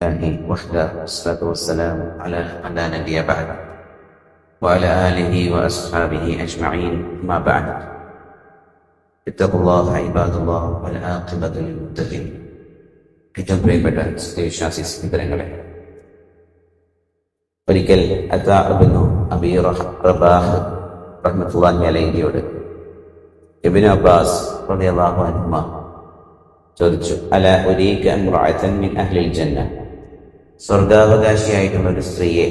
الله وحده والصلاة والسلام على من لا نبي بعد وعلى آله وأصحابه أجمعين ما بعد اتقوا الله عباد الله والعاقبة للمتقين ഏറ്റവും പ്രിയപ്പെട്ട വിശ്വാസി സ്നേഹിതരങ്ങളെ ഒരിക്കൽ അതാബിനു അബി റബാഹ് റഹ്മത്തുള്ളാഹി അലൈഹിയോട് ഇബ്നു അബ്ബാസ് റളിയല്ലാഹു അൻഹുമ ചോദിച്ചു അല ഒരീക ഇംറഅതൻ മിൻ അഹ്ലിൽ ജന്ന സ്വർഗാവകാശിയായിട്ടുള്ള ഒരു സ്ത്രീയെ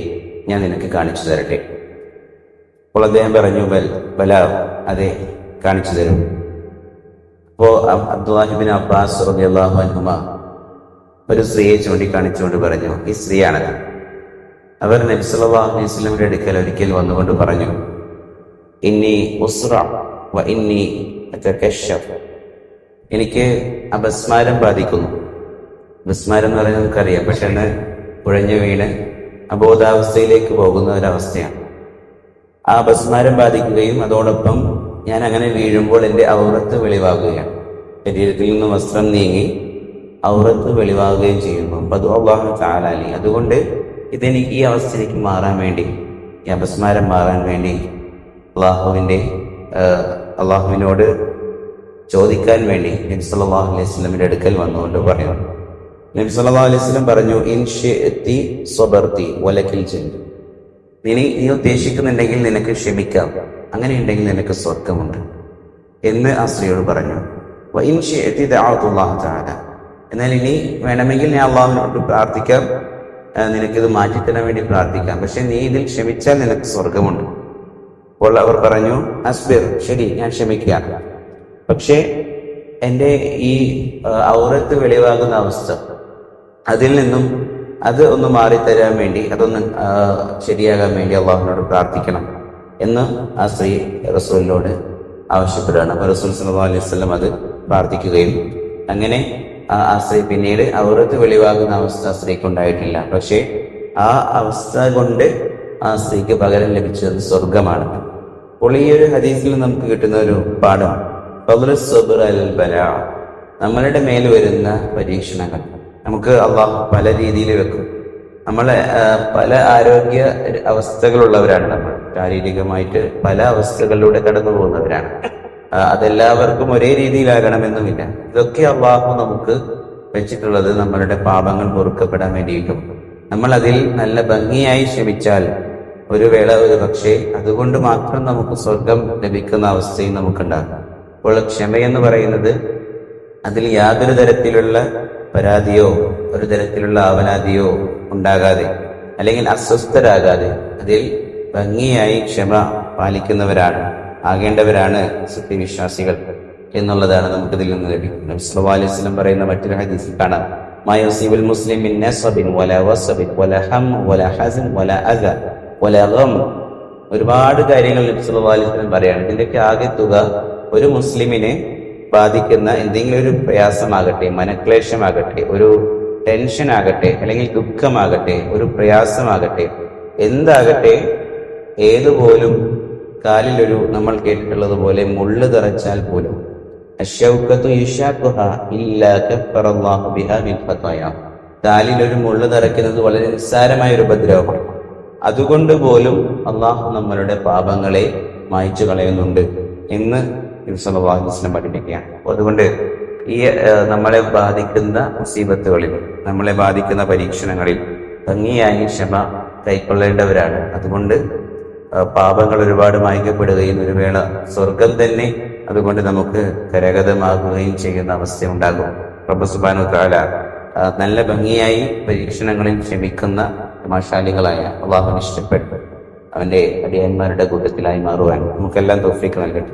ഞാൻ നിനക്ക് കാണിച്ചു തരട്ടെ. അപ്പോൾ അദ്ദേഹം പറഞ്ഞു ബൽ ബല അതെ കാണിച്ചു തരും. അപ്പോ അബ്ദുല്ലാഹിബിൻ അബ്ബാസ് അൻഹുമ ഒരു സ്ത്രീയെ ചൂണ്ടിക്കാണിച്ചുകൊണ്ട് പറഞ്ഞു ഈ സ്ത്രീയാണ് അവർ നബി സല്ലല്ലാഹു അലൈഹി അടുക്കൽ ഒരിക്കൽ വന്നുകൊണ്ട് പറഞ്ഞു ഇന്നി ഉസ്റ വ ഇന്നി എനിക്ക് അപസ്മാരം ബാധിക്കുന്നു. അപസ്മാരം എന്ന് പറയുന്നത് നമുക്കറിയാം പെട്ടെന്ന് കുഴഞ്ഞു വീണ് അബോധാവസ്ഥയിലേക്ക് പോകുന്ന ഒരവസ്ഥയാണ്. ആ അപസ്മാരം ബാധിക്കുകയും അതോടൊപ്പം ഞാൻ അങ്ങനെ വീഴുമ്പോൾ എന്റെ ഔറത്ത് വെളിവാകുകയാണ്. ശരീരത്തിൽ നിന്ന് വസ്ത്രം നീങ്ങി ഔറത്ത് വെളിവാകുകയും ചെയ്യുന്നു. അപ്പം അത് അള്ളാഹു താലാലി അതുകൊണ്ട് ഇതെനിക്ക് ഈ അവസ്ഥയിലേക്ക് മാറാൻ വേണ്ടി ഈ അപസ്മാരം മാറാൻ വേണ്ടി അള്ളാഹുവിന്റെ അള്ളാഹുവിനോട് ചോദിക്കാൻ വേണ്ടി നബി സല്ലല്ലാഹു അലൈഹി സ്വലമിന്റെ അടുക്കൽ വന്നുകൊണ്ട് പറയുന്നു. നബി സല്ലല്ലാഹു അലൈഹി വസല്ലം പറഞ്ഞു ഇൻ ഷിഅതി സബർതി വലക്കിൽ ജന്ന നീ നീ ഉദ്ദേശിക്കുന്നുണ്ടെങ്കിൽ നിനക്ക് ക്ഷമിക്കാം. അങ്ങനെ ഉണ്ടെങ്കിൽ നിനക്ക് സ്വർഗമുണ്ട് എന്ന് ആ സ്ത്രീയോട് പറഞ്ഞു. വ ഇൻ ഷിഅതി ദഅഅതുല്ലാഹു തആല. എന്നാൽ ഇനി വേണമെങ്കിൽ ഞാൻ അള്ളാഹുവിനോട് പ്രാർത്ഥിക്കാം. നിനക്കിത് മാറ്റിത്തരാൻ വേണ്ടി പ്രാർത്ഥിക്കാം. പക്ഷെ നീ ഇതിൽ ക്ഷമിച്ചാൽ നിനക്ക് സ്വർഗമുണ്ട് അപ്പോൾ അവർ പറഞ്ഞു അസ്ബിർ ശരി ഞാൻ ക്ഷമിക്കാം. പക്ഷേ എന്റെ ഈ ഔറത്ത് വെളിവാകുന്ന അവസ്ഥ അതിൽ നിന്നും അത് ഒന്ന് മാറിത്തരാൻ വേണ്ടി അതൊന്ന് ശരിയാകാൻ വേണ്ടി അള്ളാഹുവിനോട് പ്രാർത്ഥിക്കണം എന്ന് ആ സ്ത്രീ റസൂലിനോട് ആവശ്യപ്പെടുകയാണ്. അപ്പൊ റസൂൽ സല്ലാ അലൈഹി വസല്ലം അത് പ്രാർത്ഥിക്കുകയും അങ്ങനെ ആ സ്ത്രീ പിന്നീട് അവർക്ക് വെളിവാകുന്ന അവസ്ഥ ആ സ്ത്രീക്ക് ഉണ്ടായിട്ടില്ല. പക്ഷേ ആ അവസ്ഥ കൊണ്ട് ആ സ്ത്രീക്ക് പകരം ലഭിച്ചത് സ്വർഗമാണ് അപ്പോൾ ഈ ഒരു ഹദീസിൽ നമുക്ക് കിട്ടുന്ന ഒരു പാഠം. നമ്മളുടെ മേൽ വരുന്ന പരീക്ഷണങ്ങൾ. നമുക്ക് അള്ളാഹു പല രീതിയിൽ വെക്കും. നമ്മളെ പല ആരോഗ്യ അവസ്ഥകളുള്ളവരാണ് നമ്മൾ. ശാരീരികമായിട്ട് പല അവസ്ഥകളിലൂടെ കടന്നു പോകുന്നവരാണ്. അതെല്ലാവർക്കും ഒരേ രീതിയിലാകണമെന്നുമില്ല. ഇതൊക്കെ അള്ളാഹു നമുക്ക് വെച്ചിട്ടുള്ളത് നമ്മളുടെ പാപങ്ങൾ പൊറുക്കപ്പെടാൻ വേണ്ടിയിട്ടും. നമ്മൾ അതിൽ നല്ല ഭംഗിയായി ശ്രമിച്ചാൽ ഒരു വേള ഒരു പക്ഷേ അതുകൊണ്ട് മാത്രം നമുക്ക് സ്വർഗം ലഭിക്കുന്ന അവസ്ഥയും നമുക്കുണ്ടാകും. അപ്പോൾ ക്ഷമയെന്ന് പറയുന്നത് അതിൽ യാതൊരു തരത്തിലുള്ള പരാതിയോ ഒരു തരത്തിലുള്ള ആവലാതിയോ ഉണ്ടാകാതെ അല്ലെങ്കിൽ അസ്വസ്ഥരാകാതെ അതിൽ ഭംഗിയായി ക്ഷമ പാലിക്കുന്നവരാണ് ആകേണ്ടവരാണ് സത്യവിശ്വാസികൾ എന്നുള്ളതാണ് നമുക്കിതിൽ നിന്ന് ലഭിക്കുന്നത്. നബി സല്ലല്ലാഹു അലൈഹി സ്വലം പറയുന്ന മറ്റൊരു ഹദീസിൽ കാണാം. മായോസിബുൽ മുസ്ലിം ഒരുപാട് കാര്യങ്ങൾ നബി സല്ലല്ലാഹു അലൈഹി വസല്ലം പറയാണ്. ഇതിന്റെയൊക്കെ ആകെ തുക ഒരു മുസ്ലിമിനെ ബാധിക്കുന്ന എന്തെങ്കിലും ഒരു പ്രയാസമാകട്ടെ മനക്ലേശമാകട്ടെ ഒരു ടെൻഷൻ ആകട്ടെ അല്ലെങ്കിൽ ദുഃഖമാകട്ടെ ഒരു പ്രയാസമാകട്ടെ എന്താകട്ടെ ഏതുപോലും കാലിലൊരു നമ്മൾ കേട്ടിട്ടുള്ളത് പോലെ. മുള്ളു തറച്ചാൽ പോലും കാലിലൊരു മുള്ളു തറയ്ക്കുന്നത് വളരെ നിസ്സാരമായ ഒരു ഉപദ്രവമാണ്. അതുകൊണ്ട് പോലും അള്ളാഹു നമ്മളുടെ പാപങ്ങളെ മായ്ച്ചു കളയുന്നുണ്ട് എന്ന് നബി സല്ലല്ലാഹു അലൈഹി വസല്ലം പഠിപ്പിക്കുകയാണ്. അതുകൊണ്ട് ഈ നമ്മളെ ബാധിക്കുന്ന മുസീബത്തുകളിൽ നമ്മളെ ബാധിക്കുന്ന പരീക്ഷണങ്ങളിൽ ഭംഗിയായി ക്ഷമ കൈക്കൊള്ളേണ്ടവരാണ്. അതുകൊണ്ട് പാപങ്ങൾ ഒരുപാട് മായ്ക്കപ്പെടുകയും ഒരു വേള സ്വർഗം തന്നെ അതുകൊണ്ട് നമുക്ക് കരഗതമാകുകയും ചെയ്യുന്ന അവസ്ഥ ഉണ്ടാകും. പ്രഭു സുബാനു താല നല്ല ഭംഗിയായി പരീക്ഷണങ്ങളിൽ ക്ഷമിക്കുന്ന മാശാലികളായ അള്ളാഹുവിന് ഇഷ്ടപ്പെട്ടു. അവന്റെ അടിയന്മാരുടെ കൂട്ടത്തിലായി മാറുവാൻ നമുക്കെല്ലാം തോഫിക്ക് നൽകട്ടെ.